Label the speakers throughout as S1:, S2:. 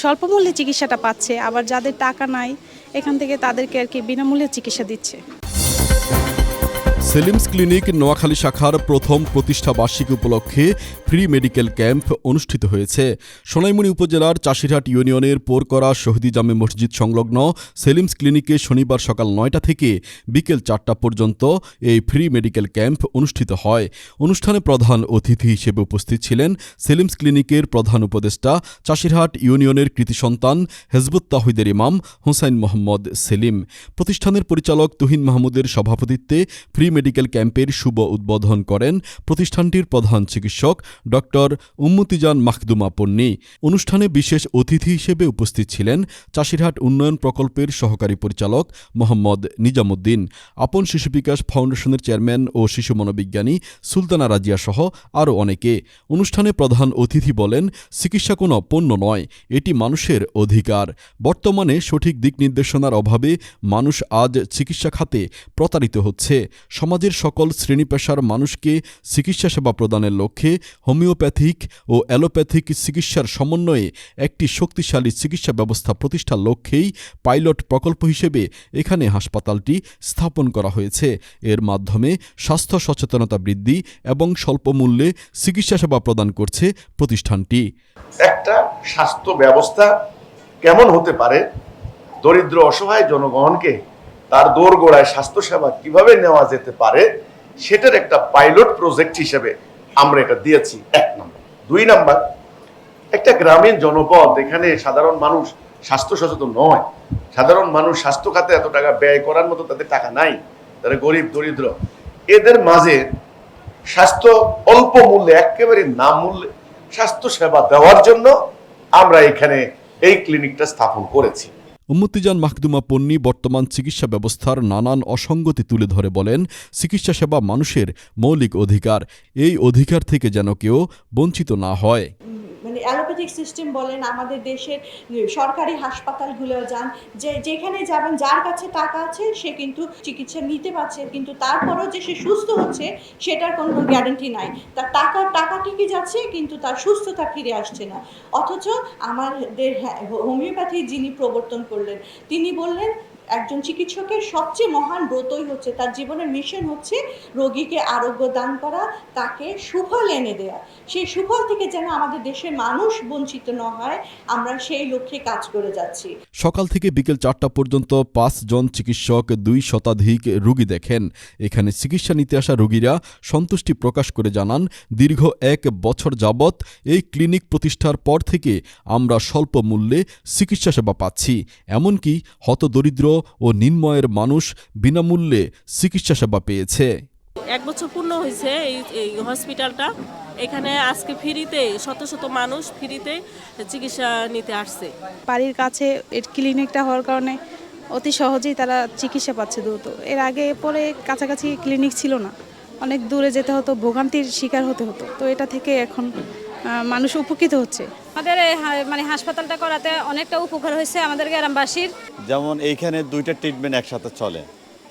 S1: স্বল্প মূল্যে চিকিৎসাটা পাচ্ছে আবার যাদের টাকা নাই এখান থেকে তাদেরকে আর কি বিনামূল্যে চিকিৎসা দিচ্ছে
S2: সেলিমস ক্লিনিক নোয়াখালী শাখার প্রথম প্রতিষ্ঠা বার্ষিকী উপলক্ষে ফ্রি মেডিকেল ক্যাম্প অনুষ্ঠিত হয়েছে সোনাইমণি উপজেলার চাষিরহাট ইউনিয়নের পোরকরা শহীদি জামে মসজিদ সংলগ্ন সেলিমস ক্লিনিকে শনিবার সকাল নয়টা থেকে বিকেল চারটা পর্যন্ত এই ফ্রি মেডিকেল ক্যাম্প অনুষ্ঠিত হয় অনুষ্ঠানে প্রধান অতিথি হিসেবে উপস্থিত ছিলেন সেলিমস ক্লিনিকের প্রধান উপদেষ্টা চাষিরহাট ইউনিয়নের কৃতি সন্তান হেজবুত তাহিদের ইমাম হুসাইন মোহাম্মদ সেলিম প্রতিষ্ঠানের পরিচালক তুহিন মাহমুদের সভাপতিত্বে ফ্রি মেডিকেল ক্যাম্পের শুভ উদ্বোধন করেন প্রতিষ্ঠানটির প্রধান চিকিৎসক ড উম্মতিজান মাখদুমা পন্নী অনুষ্ঠানে বিশেষ অতিথি হিসেবে উপস্থিত ছিলেন চাষিরহাট উন্নয়ন প্রকল্পের সহকারী পরিচালক মোহাম্মদ নিজামুদ্দিন আপন শিশু বিকাশ ফাউন্ডেশনের চেয়ারম্যান ও শিশু মনোবিজ্ঞানী সুলতানা রাজিয়া সহ আরও অনেকে অনুষ্ঠানে প্রধান অতিথি বলেন চিকিৎসা কোনো পণ্য নয় এটি মানুষের অধিকার বর্তমানে সঠিক দিক নির্দেশনার অভাবে মানুষ আজ চিকিৎসা খাতে প্রতারিত হচ্ছে সমাজ সমাজের সকল শ্রেণী পেশার মানুষকে চিকিৎসা সেবা প্রদানের লক্ষ্যে হোমিওপ্যাথিক ও অ্যালোপ্যাথিক চিকিৎসার সমন্বয়ে একটি শক্তিশালী চিকিৎসা ব্যবস্থা প্রতিষ্ঠার লক্ষ্যেই পাইলট প্রকল্প হিসেবে এখানে হাসপাতালটি স্থাপন করা হয়েছে এর মাধ্যমে স্বাস্থ্য সচেতনতা বৃদ্ধি এবং স্বল্পমূল্যে চিকিৎসা সেবা প্রদান করছে প্রতিষ্ঠানটি
S3: একটা স্বাস্থ্য ব্যবস্থা কেমন হতে পারে দরিদ্র অসহায় জনগণকে তার দোরগোড়ায় স্বাস্থ্যসেবা কিভাবে নেওয়া যেতে পারে সেটার একটা পাইলট প্রজেক্ট হিসেবে আমরা এটা দিয়েছি এক নম্বর দুই নাম্বার একটা গ্রামীণ জনপদ এখানে সাধারণ মানুষ স্বাস্থ্য সচেতন নয় সাধারণ মানুষ স্বাস্থ্য খাতে এত টাকা ব্যয় করার মতো তাদের টাকা নাই তারা গরিব দরিদ্র এদের মাঝে স্বাস্থ্য অল্প মূল্যে একেবারে না মূল্যে স্বাস্থ্য সেবা দেওয়ার জন্য আমরা এখানে এই ক্লিনিকটা স্থাপন করেছি
S2: উম্মতিজান মাহদুমা পন্নী বর্তমান চিকিৎসা ব্যবস্থার নানান অসঙ্গতি তুলে ধরে বলেন চিকিৎসা সেবা মানুষের মৌলিক অধিকার এই অধিকার থেকে যেন কেউ বঞ্চিত না হয়
S4: মানে অ্যালোপ্যাথিক সিস্টেম বলেন আমাদের দেশের সরকারি হাসপাতালগুলো যান যে যেখানে যাবেন যার কাছে টাকা আছে সে কিন্তু চিকিৎসা নিতে পারছে কিন্তু তারপরেও যে সে সুস্থ হচ্ছে সেটার কোনো গ্যারেন্টি নাই তার টাকা ঠিকই যাচ্ছে কিন্তু তার সুস্থতা ফিরে আসছে না অথচ আমাদের হ্যাঁ, হোমিওপ্যাথি যিনি প্রবর্তন করলেন তিনি বললেন একজন চিকিৎসকের সবচেয়ে মহান ব্রতই হচ্ছে তার জীবনের মিশন হচ্ছে রোগীকে আরোগ্য দান করা তাকে সুফল এনে দেওয়া সেই সুফল থেকে যেন আমাদের দেশের মানুষ বঞ্চিত না হয় আমরা সেই লক্ষ্যে কাজ করে যাচ্ছি
S2: সকাল থেকে বিকেল চারটা পর্যন্ত পাঁচজন চিকিৎসক দুই শতাধিক রুগী দেখেন এখানে চিকিৎসা নিতে আসা রোগীরা সন্তুষ্টি প্রকাশ করে জানান দীর্ঘ এক বছর যাবৎ এই ক্লিনিক প্রতিষ্ঠার পর থেকে আমরা স্বল্প মূল্যে চিকিৎসা সেবা পাচ্ছি এমনকি হতদরিদ্র ও নিম্নয়ের মানুষ বিনামূল্যে চিকিৎসা সেবা পেয়েছে
S5: এক বছর পূর্ণ হয়েছে এই হসপিটালটা এখানে আজকে ফ্রিতে শত শত মানুষ ফ্রিতে চিকিৎসা নিতে আসছে
S6: বাড়ির কাছে এর ক্লিনিকটা হওয়ার কারণে অতি সহজেই তারা চিকিৎসা পাচ্ছে দ্রুত এর আগে পরে কাছাকাছি ক্লিনিক ছিল না অনেক দূরে যেতে হতো ভোগান্তির শিকার হতে হতো তো এটা থেকে এখন মানুষ উপকৃত হচ্ছে
S7: আমাদের মানে হাসপাতালটা করাতে অনেকটা উপকার হয়েছে আমাদের গ্রামবাসীর
S8: যেমন এইখানে দুইটা ট্রিটমেন্ট একসাথে চলে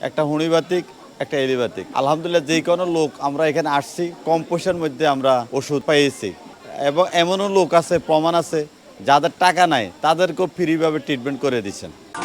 S8: একটা হোমিওপ্যাথিক একটা এলিপ্যাথিক আলহামদুলিল্লাহ যে কোনো লোক আমরা এখানে আসছি কম পয়সার মধ্যে আমরা ওষুধ পেয়েছি এবং এমনও লোক আছে প্রমাণ আছে যাদের টাকা নাই তাদেরকেও ফ্রিভাবে ট্রিটমেন্ট করে দিচ্ছেন